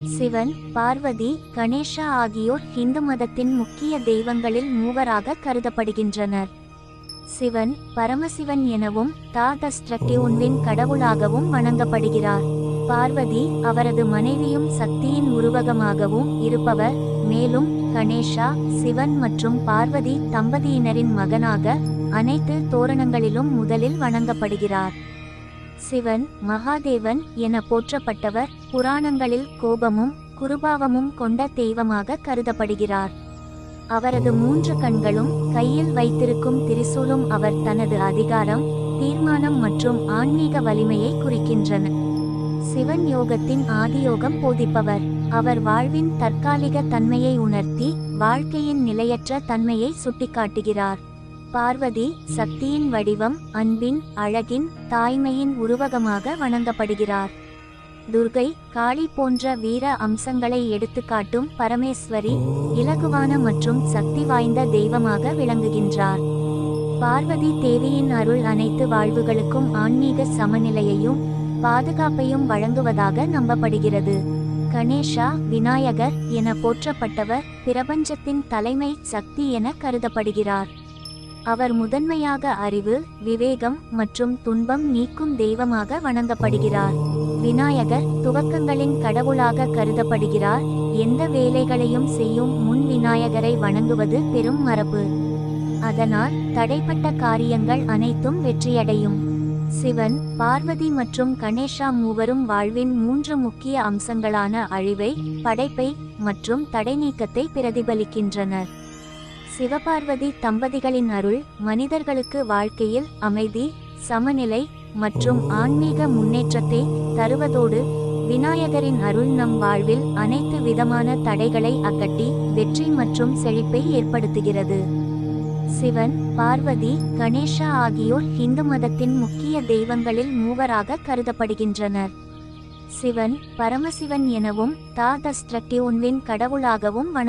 சிவன் பார்வதி கணேஷா ஆகியோர் இந்து மதத்தின் முக்கிய தெய்வங்களில் மூவராக கருதப்படுகின்றனர். சிவன் பரமசிவன் எனவும் தாதஸ்ட்ரக்டியுன்வின் கடவுளாகவும் வணங்கப்படுகிறார். பார்வதி அவரது மனைவியும் சக்தியின் உருவகமாகவும் இருப்பவர் மேலும் கணேஷா சிவன் மற்றும் பார்வதி தம்பதியினரின் மகனாக அனைத்து தோரணங்களிலும் முதலில் வணங்கப்படுகிறார். சிவன் மகாதேவன் என போற்றப்பட்டவர் புராணங்களில் கோபமும் குருபாவமும் கொண்ட தெய்வமாக கருதப்படுகிறார். அவரது மூன்று கண்களும் கையில் வைத்திருக்கும் திரிசூலும் அவர் தனது அதிகாரம் தீர்மானம் மற்றும் ஆன்மீக வலிமையை குறிக்கின்றன. சிவன் யோகத்தின் ஆதியோகம் போதிப்பவர். அவர் வாழ்வின் தற்காலிக தன்மையை உணர்த்தி வாழ்க்கையின் நிலையற்ற தன்மையை சுட்டிக்காட்டுகிறார். பார்வதி சக்தியின் வடிவம் அன்பின் அழகின் தாய்மையின் உருவகமாக வணங்கப்படுகிறார். துர்கை காளி போன்ற வீர அம்சங்களை எடுத்துக்காட்டும் பரமேஸ்வரி இலகுவான மற்றும் சக்தி வாய்ந்த தெய்வமாக விளங்குகின்றார். பார்வதி தேவியின் அருள் அனைத்து வாழ்வுகளுக்கும் ஆன்மீக சமநிலையையும் பாதுகாப்பையும் வழங்குவதாக நம்பப்படுகிறது. கணேஷா விநாயகர் என போற்றப்பட்டவர் பிரபஞ்சத்தின் தலைமை சக்தி என கருதப்படுகிறார். அவர் முதன்மையாக அறிவு விவேகம் மற்றும் துன்பம் நீக்கும் தெய்வமாக வணங்கப்படுகிறார். விநாயகர் துவக்கங்களின் கடவுளாக கருதப்படுகிறார். எந்த வேலைகளையும் செய்யும் முன் விநாயகரை வணங்குவது பெரும் மரபு. அதனால் தடைப்பட்ட காரியங்கள் அனைத்தும் வெற்றியடையும். சிவன் பார்வதி மற்றும் கணேஷா மூவரும் வாழ்வின் மூன்று முக்கிய அம்சங்களான அழிவை படைப்பை மற்றும் தடை நீக்கத்தை பிரதிபலிக்கின்றனர். சிவபார்வதி தம்பதிகளின் அருள் மனிதர்களுக்கு வாழ்க்கையில் அமைதி சமநிலை மற்றும் ஆன்மீக முன்னேற்றத்தை தருவதோடு விநாயகரின் அருள் நம் வாழ்வில் அனைத்து விதமான தடைகளை அகற்றி வெற்றி மற்றும் செழிப்பை ஏற்படுத்துகிறது. சிவன் பார்வதி கணேசா ஆகியோர் இந்து மதத்தின் முக்கிய தெய்வங்களில் மூவராக கருதப்படுகின்றனர். சிவன் பரமசிவன் எனவும் தாதஸ்ட்ரக்டியுன்வின் கடவுளாகவும் வண